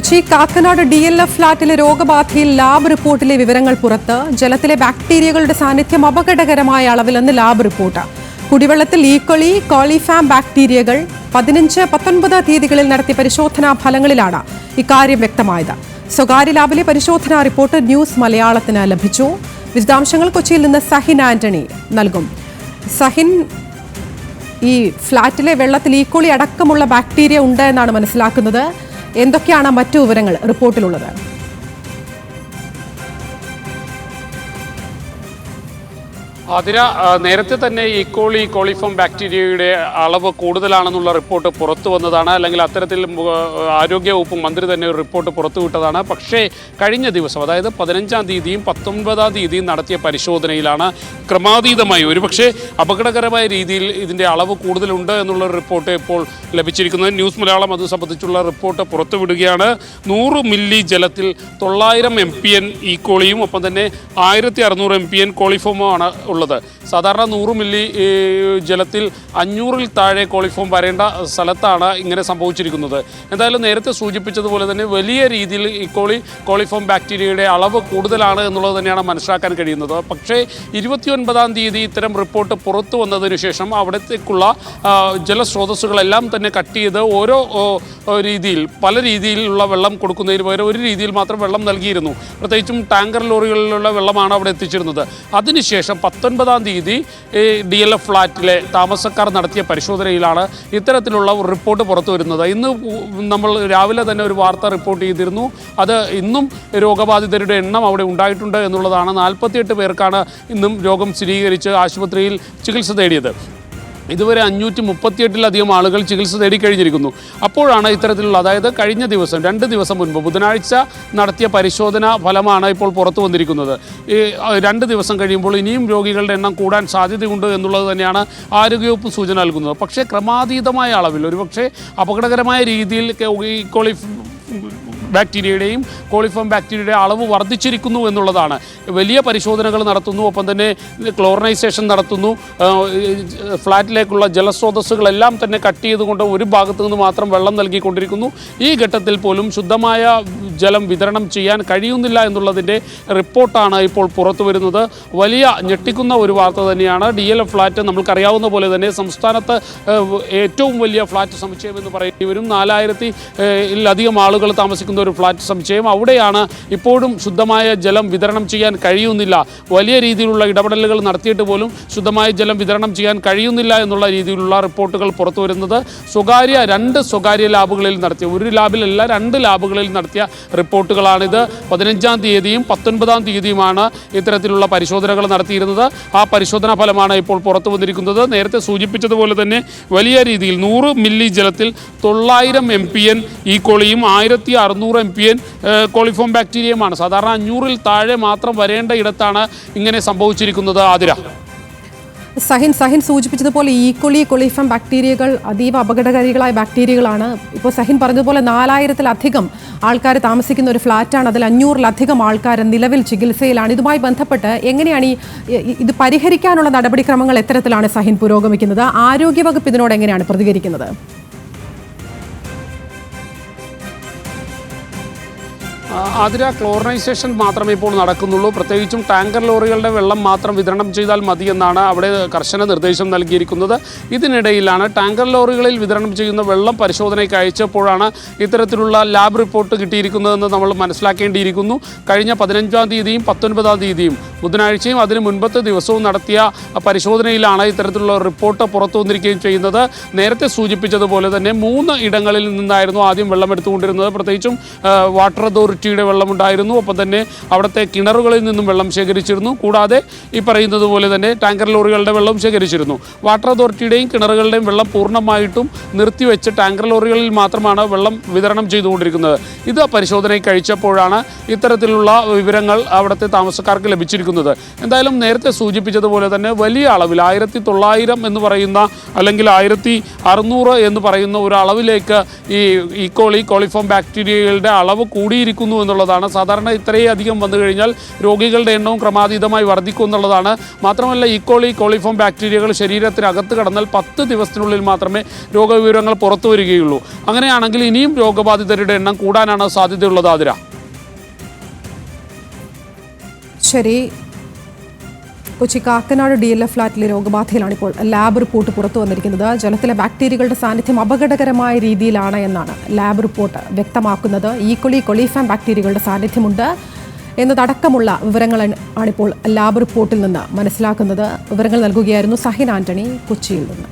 Kochi Kakkanad D L F ഫ്ളാറ്റിലെ രോഗബാധയിൽ lab റിപ്പോർട്ടിലെ വിവരങ്ങൾ പുറത്ത്. ജലത്തിലെ ബാക്ടീരിയകളുടെ സാന്നിധ്യം അപകടകരമായ അളവിലെന്ന് ലാബ് റിപ്പോർട്ട്. കുടിവെള്ളത്തിൽ ഈക്കൊളി കോളിഫാം ബാക്ടീരിയകൾ പതിനഞ്ച് പത്തൊൻപത് തീയതികളിൽ നടത്തിയ പരിശോധനാ ഫലങ്ങളിലാണ് ഇക്കാര്യം വ്യക്തമായത്. സ്വകാര്യ ലാബിലെ പരിശോധനാ റിപ്പോർട്ട് ന്യൂസ് മലയാളത്തിന് ലഭിച്ചു. വിശദാംശങ്ങൾ കൊച്ചിയിൽ നിന്ന് സഹിൻ ആന്റണി നൽകും. സഹിൻ ഈ ഫ്ളാറ്റിലെ വെള്ളത്തിൽ ഈക്കോളി അടക്കമുള്ള ബാക്ടീരിയ ഉണ്ട് എന്നാണ് മനസ്സിലാക്കുന്നത്. എന്തൊക്കെയാണ് മറ്റു വിവരങ്ങൾ റിപ്പോർട്ടിലുള്ളത്? അതിര നേരത്തെ തന്നെ ഈക്കോളി കോളിഫോം ബാക്ടീരിയയുടെ അളവ് കൂടുതലാണെന്നുള്ള റിപ്പോർട്ട് പുറത്തു വന്നതാണ്. അല്ലെങ്കിൽ അത്തരത്തിൽ ആരോഗ്യവകുപ്പ് മന്ത്രി തന്നെ ഒരു റിപ്പോർട്ട് പുറത്തുവിട്ടതാണ് പക്ഷേ കഴിഞ്ഞ ദിവസം അതായത് പതിനഞ്ചാം തീയതിയും പത്തൊൻപതാം തീയതിയും നടത്തിയ പരിശോധനയിലാണ് ക്രമാതീതമായി ഒരുപക്ഷെ അപകടകരമായ രീതിയിൽ ഇതിന്റെ അളവ് കൂടുതലുണ്ട് എന്നുള്ള റിപ്പോർട്ട് ഇപ്പോൾ ലഭിച്ചിരിക്കുന്നത്. ന്യൂസ് മലയാളം അത് സംബന്ധിച്ചുള്ള റിപ്പോർട്ട് പുറത്തുവിടുകയാണ് നൂറ് മില്ലി ജലത്തിൽ തൊള്ളായിരം എം പി എൻ ഈക്കോളിയും ഒപ്പം തന്നെ ആയിരത്തി അറുന്നൂറ് എം പി എൻ കോളിഫോമുമാണ് ഉള്ളത്. സാധാരണ നൂറ് മില്ലി ജലത്തിൽ അഞ്ഞൂറിൽ താഴെ കോളിഫോം വരേണ്ട സ്ഥലത്താണ് ഇങ്ങനെ സംഭവിച്ചിരിക്കുന്നത്. എന്തായാലും നേരത്തെ സൂചിപ്പിച്ചതുപോലെ തന്നെ വലിയ രീതിയിൽ ഇക്കോളി കോളിഫോം ബാക്ടീരിയയുടെ അളവ് കൂടുതലാണ് എന്നുള്ളത് തന്നെയാണ് മനസ്സിലാക്കാൻ കഴിയുന്നത്. പക്ഷേ ഇരുപത്തിയൊൻപതാം തീയതി ഇത്തരം റിപ്പോർട്ട് പുറത്തു വന്നതിന് ശേഷം അവിടത്തേക്കുള്ള ജലസ്രോതസ്സുകളെല്ലാം തന്നെ കട്ട് ചെയ്ത് ഓരോ രീതിയിൽ പല രീതിയിലുള്ള വെള്ളം കൊടുക്കുന്നതിന് പകരം ഒരു രീതിയിൽ മാത്രം വെള്ളം നൽകിയിരുന്നു. പ്രത്യേകിച്ചും ടാങ്കർ ലോറികളിലുള്ള വെള്ളമാണ് അവിടെ എത്തിച്ചിരുന്നത്. അതിനുശേഷം പത്തൊൻപതാം തീയതി ഡി എൽ എഫ് ഫ്ലാറ്റിലെ താമസക്കാർ നടത്തിയ പരിശോധനയിലാണ് ഇത്തരത്തിലുള്ള ഒരു റിപ്പോർട്ട് പുറത്തു വരുന്നത്. ഇന്ന് നമ്മൾ രാവിലെ തന്നെ ഒരു വാർത്ത റിപ്പോർട്ട് ചെയ്തിരുന്നു. അത് ഇന്നും രോഗബാധിതരുടെ എണ്ണം അവിടെ ഉണ്ടായിട്ടുണ്ട് എന്നുള്ളതാണ്. നാൽപ്പത്തിയെട്ട് പേർക്കാണ് ഇന്നും രോഗം സ്ഥിരീകരിച്ച് ആശുപത്രിയിൽ ചികിത്സ തേടിയത്. ഇതുവരെ അഞ്ഞൂറ്റി മുപ്പത്തിയെട്ടിലധികം ആളുകൾ ചികിത്സ തേടിക്കഴിഞ്ഞിരിക്കുന്നു അപ്പോഴാണ് ഇത്തരത്തിലുള്ള അതായത് കഴിഞ്ഞ ദിവസം രണ്ട് ദിവസം മുൻപ് ബുധനാഴ്ച നടത്തിയ പരിശോധന ഫലമാണ് ഇപ്പോൾ പുറത്തു വന്നിരിക്കുന്നത്. ഈ രണ്ട് ദിവസം കഴിയുമ്പോൾ ഇനിയും രോഗികളുടെ എണ്ണം കൂടാൻ സാധ്യതയുണ്ട് എന്നുള്ളത് തന്നെയാണ് ആരോഗ്യവകുപ്പ് സൂചന നൽകുന്നത്. പക്ഷേ ക്രമാതീതമായ അളവിൽ ഒരുപക്ഷെ അപകടകരമായ രീതിയിൽ ഈ കോളി ബാക്ടീരിയയുടെയും കോളിഫോം ബാക്ടീരിയയുടെ അളവ് വർദ്ധിച്ചിരിക്കുന്നു എന്നുള്ളതാണ്. വലിയ പരിശോധനകൾ നടത്തുന്നു ഒപ്പം തന്നെ ക്ലോറിനൈസേഷൻ നടത്തുന്നു ഫ്ലാറ്റിലേക്കുള്ള ജലസ്രോതസ്സുകളെല്ലാം തന്നെ കട്ട് ചെയ്തുകൊണ്ട് ഒരു ഭാഗത്തു നിന്ന് മാത്രം വെള്ളം നൽകിക്കൊണ്ടിരിക്കുന്നു. ഈ ഘട്ടത്തിൽ പോലും ശുദ്ധമായ ജലം വിതരണം ചെയ്യാൻ കഴിയുന്നില്ല എന്നുള്ളതിന്റെ റിപ്പോർട്ടാണ് ഇപ്പോൾ പുറത്തു വരുന്നത്. വലിയ ഞെട്ടിക്കുന്ന ഒരു വാർത്ത തന്നെയാണ്. ഡി എൽ എഫ് ഫ്ലാറ്റ് നമ്മൾക്കറിയാവുന്ന പോലെ തന്നെ സംസ്ഥാനത്ത് ഏറ്റവും വലിയ ഫ്ലാറ്റ് സമുച്ചയം എന്ന് പറയേണ്ടി വരും നാലായിരത്തി അധികം ആളുകൾ താമസിക്കുന്ന ഒരു ഫ്ലാറ്റ് സമുച്ചയം. അവിടെയാണ് ഇപ്പോഴും ശുദ്ധമായ ജലം വിതരണം ചെയ്യാൻ കഴിയുന്നില്ല. വലിയ രീതിയിലുള്ള ഇടപെടലുകൾ നടത്തിയിട്ട് പോലും ശുദ്ധമായ ജലം വിതരണം ചെയ്യാൻ കഴിയുന്നില്ല എന്നുള്ള രീതിയിലുള്ള റിപ്പോർട്ടുകൾ പുറത്തു വരുന്നത്. സ്വകാര്യ രണ്ട് സ്വകാര്യ ലാബുകളിൽ നടത്തിയ ഒരു ലാബിലല്ല രണ്ട് ലാബുകളിൽ നടത്തിയ റിപ്പോർട്ടുകളാണിത്. പതിനഞ്ചാം തീയതിയും പത്തൊൻപതാം തീയതിയുമാണ് ഇത്തരത്തിലുള്ള പരിശോധനകൾ നടത്തിയിരുന്നത്. ആ പരിശോധനാ ഫലമാണ് ഇപ്പോൾ പുറത്തു വന്നിരിക്കുന്നത്. നേരത്തെ സൂചിപ്പിച്ചതുപോലെ തന്നെ വലിയ രീതിയിൽ നൂറ് മില്ലി ജലത്തിൽ തൊള്ളായിരം എം പി എൻ ഈ കോളിയും ആയിരത്തി അറുന്നൂറ് എം പി എൻ കോളിഫോം ബാക്ടീരിയയുമാണ്. സാധാരണ അഞ്ഞൂറിൽ താഴെ മാത്രം വരേണ്ട ഇടത്താണ് ഇങ്ങനെ സംഭവിച്ചിരിക്കുന്നത് ആതിര. സഹിൻ സഹിൻ സൂചിപ്പിച്ചതുപോലെ ഈക്വളി കൊളിഫം ബാക്ടീരിയകൾ അതീവ അപകടകാരികളായ ബാക്ടീരിയകളാണ് ഇപ്പോൾ സഹിൻ പറഞ്ഞതുപോലെ നാലായിരത്തിലധികം ആൾക്കാർ താമസിക്കുന്ന ഒരു ഫ്ലാറ്റാണ്. അതിൽ അഞ്ഞൂറിലധികം ആൾക്കാർ നിലവിൽ ചികിത്സയിലാണ്. ഇതുമായി ബന്ധപ്പെട്ട് എങ്ങനെയാണ് ഈ- ഇത് പരിഹരിക്കാനുള്ള നടപടിക്രമങ്ങൾ എത്തരത്തിലാണ് സഹിൻ പുരോഗമിക്കുന്നത്? ആരോഗ്യവകുപ്പ് ഇതിനോട് എങ്ങനെയാണ് പ്രതികരിക്കുന്നത്? അതിര ക്ലോറിനൈസേഷൻ മാത്രമേ ഇപ്പോൾ നടക്കുന്നുള്ളൂ. പ്രത്യേകിച്ചും ടാങ്കർ ലോറികളുടെ വെള്ളം മാത്രം വിതരണം ചെയ്താൽ മതിയെന്നാണ് അവിടെ കർശന നിർദ്ദേശം നൽകിയിരിക്കുന്നത്. ഇതിനിടയിലാണ് ടാങ്കർ ലോറികളിൽ വിതരണം ചെയ്യുന്ന വെള്ളം പരിശോധനയ്ക്ക് അയച്ചപ്പോഴാണ് ഇത്തരത്തിലുള്ള ലാബ് റിപ്പോർട്ട് കിട്ടിയിരിക്കുന്നതെന്ന് നമ്മൾ മനസ്സിലാക്കേണ്ടിയിരിക്കുന്നു. കഴിഞ്ഞ പതിനഞ്ചാം തീയതിയും പത്തൊൻപതാം തീയതിയും ബുധനാഴ്ചയും അതിന് മുൻപത്തെ ദിവസവും നടത്തിയ പരിശോധനയിലാണ് ഇത്തരത്തിലുള്ള റിപ്പോർട്ട് പുറത്തു വന്നിരിക്കുകയും ചെയ്യുന്നത്. നേരത്തെ സൂചിപ്പിച്ചതുപോലെ തന്നെ മൂന്ന് ഇടങ്ങളിൽ നിന്നായിരുന്നു ആദ്യം വെള്ളം എടുത്തുകൊണ്ടിരുന്നത് പ്രത്യേകിച്ചും വാട്ടർ അതോറിറ്റിയുടെ വെള്ളമുണ്ടായിരുന്നു. ഒപ്പം തന്നെ അവിടുത്തെ കിണറുകളിൽ നിന്നും വെള്ളം ശേഖരിച്ചിരുന്നു. കൂടാതെ ഈ പറയുന്നത് പോലെ തന്നെ ടാങ്കർ ലോറികളുടെ വെള്ളം ശേഖരിച്ചിരുന്നു. വാട്ടർ അതോറിറ്റിയുടെയും കിണറുകളുടെയും വെള്ളം പൂർണമായിട്ടും നിർത്തിവെച്ച് ടാങ്കർ ലോറികളിൽ മാത്രമാണ് വെള്ളം വിതരണം ചെയ്തുകൊണ്ടിരിക്കുന്നത്. ഇത് പരിശോധനയ്ക്ക് കഴിച്ചപ്പോഴാണ് ഇത്തരത്തിലുള്ള വിവരങ്ങൾ അവിടുത്തെ താമസക്കാർക്ക് ലഭിച്ചിരിക്കുന്നത്. നൽകുന്നത്. എന്തായാലും നേരത്തെ സൂചിപ്പിച്ചതുപോലെ തന്നെ വലിയ അളവിൽ ആയിരത്തി തൊള്ളായിരം എന്ന് പറയുന്ന അല്ലെങ്കിൽ ആയിരത്തി അറുന്നൂറ് എന്ന് പറയുന്ന ഒരു അളവിലേക്ക് ഈ ഇക്കോളി കോളിഫോം ബാക്ടീരിയകളുടെ അളവ് കൂടിയിരിക്കുന്നു എന്നുള്ളതാണ്. സാധാരണ ഇത്രയും അധികം വന്നു കഴിഞ്ഞാൽ രോഗികളുടെ എണ്ണവും ക്രമാതീതമായി വർദ്ധിക്കും എന്നുള്ളതാണ്. മാത്രമല്ല ഇക്കോളി കോളിഫോം ബാക്ടീരിയകൾ ശരീരത്തിനകത്ത് കടന്നാൽ പത്ത് ദിവസത്തിനുള്ളിൽ മാത്രമേ രോഗവിവരങ്ങൾ പുറത്തു വരികയുള്ളൂ. അങ്ങനെയാണെങ്കിൽ ഇനിയും രോഗബാധിതരുടെ എണ്ണം കൂടാനാണ് സാധ്യതയുള്ളത് ആതിര. ശരി Kochi Kakkanad D L F ഫ്ലാറ്റിലെ രോഗബാധയിലാണ് ഇപ്പോൾ ലാബ് റിപ്പോർട്ട് പുറത്തു വന്നിരിക്കുന്നത്. ജലത്തിലെ ബാക്ടീരിയകളുടെ സാന്നിധ്യം അപകടകരമായ രീതിയിലാണ് എന്നാണ് ലാബ് റിപ്പോർട്ട് വ്യക്തമാക്കുന്നത്. ഈക്വളി കൊളീഫാം ബാക്ടീരിയകളുടെ സാന്നിധ്യമുണ്ട് എന്നതടക്കമുള്ള വിവരങ്ങൾ ആണിപ്പോൾ ലാബ് റിപ്പോർട്ടിൽ നിന്ന് മനസ്സിലാക്കുന്നത്. വിവരങ്ങൾ നൽകുകയായിരുന്നു സഹിൻ ആന്റണി കൊച്ചിയിൽ നിന്ന്.